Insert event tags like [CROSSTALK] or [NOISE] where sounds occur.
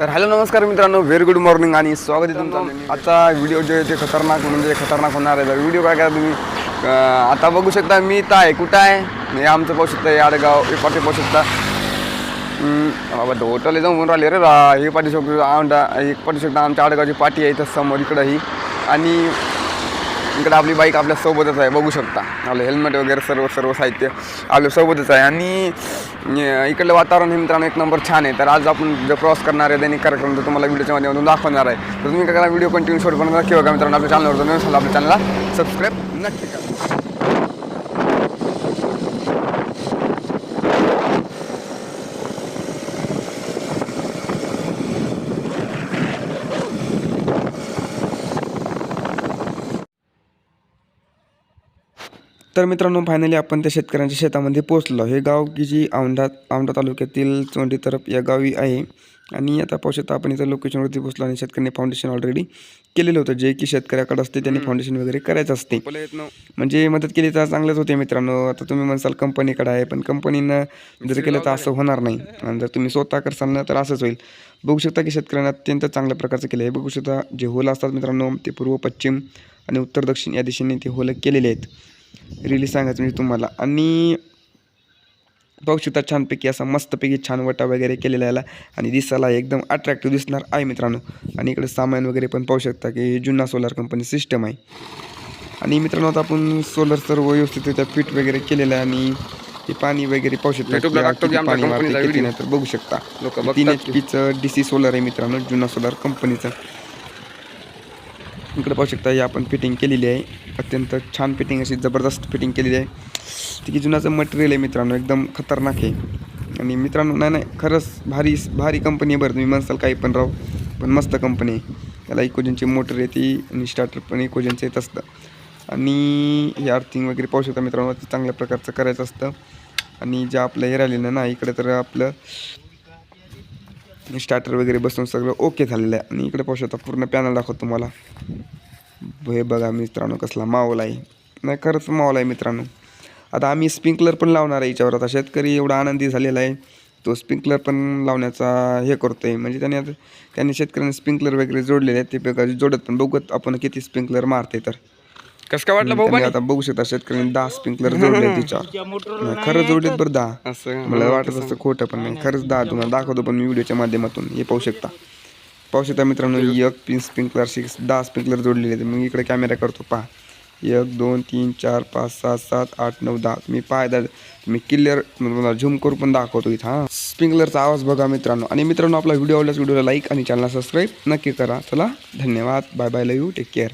तर हॅलो नमस्कार मित्रांनो व्हेरी गुड मॉर्निंग आणि स्वागत आहे तुमचं आता व्हिडिओ जे आहे ते खतरनाक म्हणजे खतरनाक होणार आहे. व्हिडिओ काय करा तुम्ही? आता बघू शकता मी इथं आहे. कुठं आहे? हे आमचं पाहू शकता हे आडगाव हे पाठी पाहू शकता. बाबा होटल जाऊन राहिले रे रा. हे पाठी शकतो आमच्या एक पाठी शकता आमच्या आडगावची पाठी आहे इथं समोर इकडं ही आणि इकडं आपली बाईक आपल्या सोबतच आहे बघू शकता. आपलं हेल्मेट वगैरे सर्व सर्व साहित्य आपल्या सोबतच आहे. आणि इकडलं वातावरण हे मित्रांनो एक नंबर छान आहे. तर आज आपण जो क्रॉस करणार आहे दैनिक कार्यक्रम तो तुम्हाला व्हिडिओच्या माध्यमातून दाखवणार आहे. तर तुम्ही काय करा व्हिडिओ कंटिन्यू शोट बनवणार. किंवा का मित्रांनो आपल्या चॅनलवर जर आपल्या चॅनलला सबस्क्राईब नक्की करा. तर मित्रांनो फायनली आपण त्या शेतकऱ्यांच्या शेतामध्ये पोहोचलो. हे गाव की जी औंढा औंढा तालुक्यातील चोंडी तरफ या गावी आहे. आणि आता पाहू शकता आपण इथं लोकेशनवरती पोहोचलो आणि शेतकऱ्यांनी फाउंडेशन ऑलरेडी केलेलं होतं. जे की शेतकऱ्याकडे असते त्यांनी फाउंडेशन वगैरे करायचं असते. म्हणजे मदत केली तर चांगलंच होते मित्रांनो. आता तुम्ही म्हणसाल कंपनीकडे आहे पण कंपनीनं जर केलं तर असं होणार नाही. आणि जर तुम्ही स्वतः करसाल ना तर असंच होईल. बघू शकता की शेतकऱ्यांना अत्यंत चांगल्या प्रकारचं केलं आहे. बघू शकता जे होल असतात मित्रांनो ते पूर्व पश्चिम आणि उत्तर दक्षिण या दिशेने ते होलं केलेले आहेत. रिली सांगायचं म्हणजे तुम्हाला. आणि पाहू शकता छानपैकी असा मस्तपैकी छान वटा वगैरे केलेला याला. आणि दिसायला एकदम अट्रॅक्टिव्ह दिसणार आहे मित्रांनो. आणि इकडे सामान वगैरे पण पाहू शकता की जुन्ना सोलार कंपनी सिस्टम आहे. आणि मित्रांनो आता आपण सोलर सर्व व्यवस्थितरित्या फिट वगैरे केलेलं आहे आणि ते पाणी वगैरे पाहू शकता पाणी मारते. नाही तर बघू शकता. तीन एच. पीचं डी सी सोलर आहे मित्रांनो जुना सोलार कंपनीचं इकडे पाहू शकता ही आपण फिटिंग केलेली आहे. अत्यंत छान फिटिंग अशी जबरदस्त फिटिंग केलेली आहे. ती की जुनाचं मटेरियल आहे मित्रांनो एकदम खतरनाक आहे. आणि मित्रांनो नाही नाही खरंच भारी भारी कंपनी आहे बरं. तुम्ही म्हणसाल काही पण राहू पण मस्त कंपनी आहे. त्याला इकोजनची मोटर येते आणि स्टार्टर पण इकोजनचं येत असतं. आणि हे अर्थिंग वगैरे पाहू शकता मित्रांनो चांगल्या प्रकारचं करायचं असतं. आणि जे आपलं हे राहिलेलं ना इकडे तर आपलं स्टार्टर वगैरे बसून सगळं ओके झालेलं आहे. आणि इकडे पाहू शकता पूर्ण पॅनल दाखवतो तुम्हाला. हे बघा मित्रांनो कसला मावला आहे. नाही खरंच मावला आहे मित्रांनो. आता आम्ही स्प्रिंकलर पण लावणार आहे याच्यावर. आता शेतकरी एवढा आनंदी झालेला आहे. तो स्प्रिंकलर पण लावण्याचा हे करतो आहे म्हणजे त्याने आता त्याने शेतकऱ्यांनी स्प्रिंकलर वगैरे जोडलेले आहेत. ते बघा जोडत पण बघत आपण किती स्प्रिंकलर मारते तर. कसं काय वाटलं भाऊ त्यांनी आता बघू शकता शेतकऱ्यांनी दहा स्प्रिंकलर जोडले तिच्यावर नाही, [LAUGHS] खरं जोडलेत बरं दहा. असं मला वाटत असतं खोटं पण नाही. खरंच दहा तुम्हाला दाखवतो पण मी व्हिडिओच्या माध्यमातून. हे पाहू शकता. पाहू शकता मित्रांनो एक पिन स्प्रिंकलर सिक्स दहा स्प्रिंकलर जोडलेले आहेत. मी इकडे कॅमेरा करतो पहा. एक दोन तीन चार पाच सात सात आठ नऊ दहा. तुम्ही पाय मी क्लिअर तुम्हाला झूम करू पण दाखवतो इथं हां. स्प्रिंकलरचा आवाज बघा मित्रांनो. आणि मित्रांनो आपला व्हिडिओ आवडल्यास व्हिडिओला लाईक आणि चॅनलला सबस्क्राईब नक्की करा. चला धन्यवाद. Bye bye love you take care